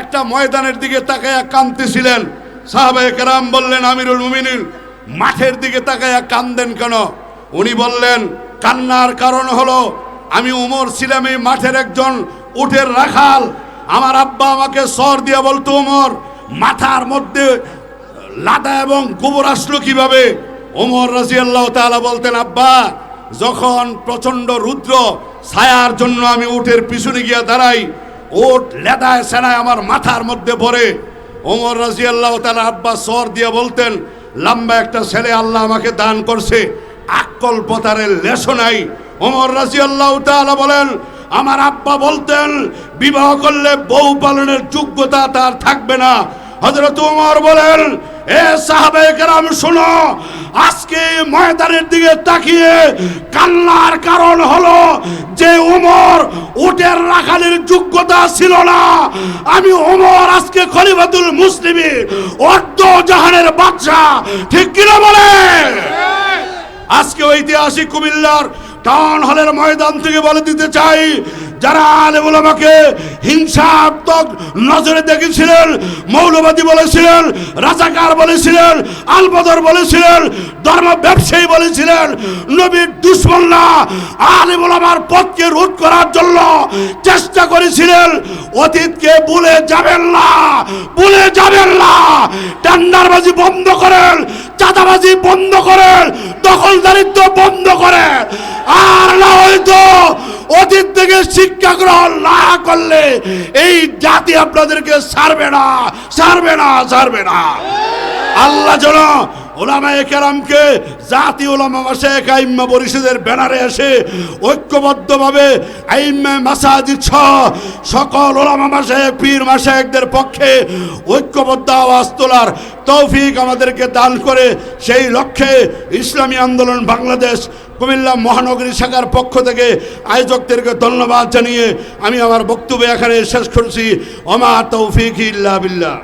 একটা ময়দানের দিকে তাকায়া কাঁদতেছিলেন। সাহাবায়ে কেরাম বললেন, আমিরুল মুমিনিন, মাঠের দিকে তাকায়া কান্দেন কেন? উনি বললেন, কান্নার কারণ হলো, আমি উমর ছিলাম এই মাঠের একজন উটের রাখাল। আমার আব্বা আমাকে সর দিয়া বলতো, উমর, মাথার মধ্যে লাদা এবং গোবর আসলো কীভাবে? ওমর রাজিয়াল্লাহ তাআলা বলতেন, আব্বা, যখন প্রচণ্ড রুদ্র ছায়ার জন্য আমি উটের পিছনে গিয়া দাঁড়াই ওট লেদায় সেনায় আমার মাথার মধ্যে পড়ে। ওমর রাজিয়াল্লাহ তালা আব্বা সর দিয়ে বলতেন, লম্বা একটা ছেলে আল্লাহ আমাকে দান করছে আকল পতারের লেশো নাই। ওমর রাজিয়াল্লাহ তালা বলেন, আমার আব্বা বলতেন, বিবাহ করলে বউ পালনের যোগ্যতা তার থাকবে না। হজরত উমর বলেন এ সাহাবে কেরাম, শোনো। আজকে ময়দানের দিকে তাকিয়ে কান্নার কারণ হলো যে উমর উটের রাখালের যোগ্যতা ছিল না। আমি উমর আজকে খলিফাতুল মুসলিমি, অর্ধ জাহানের বাদশা ঠিক কিনা বলে? আজকে ঐতিহাসিক কুমিল্লার টাউন হলের ময়দান থেকে বলে দিতে চাই যারা আলেমুল আমাকে হিংসাত্মক নজরে দেখেছিলেন, মৌলবাদী বলেছিলেন, রাজাকার বলেছিলেন, আলবদর বলেছিলেন ধর্ম ব্যবসায়ী বলেছিলেন, নবীর দুশ্মনরা আলেমুল আমার পথকে রোধ করার জন্য চেষ্টা করেছিলেন। অতীতকে ভুলে যাবেন না, ভুলে যাবেন না। টেন্ডারবাজি বন্ধ করেন, চাঁদাবাজি বন্ধ করেন, দখলদারিত্ব বন্ধ করেন। অতীত থেকে শিক্ষা গ্রহণ না করলে এই জাতি আপনাদেরকে সারবে না সারবে না সারবে না। আল্লাহ যেন ওলামায়ে কেরামকে জাতি ওলামা মাসায়েক আইম্মা পরিষদের ব্যানারে এসে ঐক্যবদ্ধভাবে আইম্মা মাসাজিদ সহ সকল ওলামা মাসায়েক পীর মাসায়েকদের পক্ষে ঐক্যবদ্ধ আওয়াজ তোলার তৌফিক আমাদেরকে দান করে সেই লক্ষ্যে ইসলামী আন্দোলন বাংলাদেশ কুমিল্লা মহানগরী শাখার পক্ষ থেকে আয়োজকদেরকে ধন্যবাদ জানিয়ে আমি আমার বক্তব্য এখানে শেষ করছি। অমা তৌফিক ইল্লা বিল্লাহ।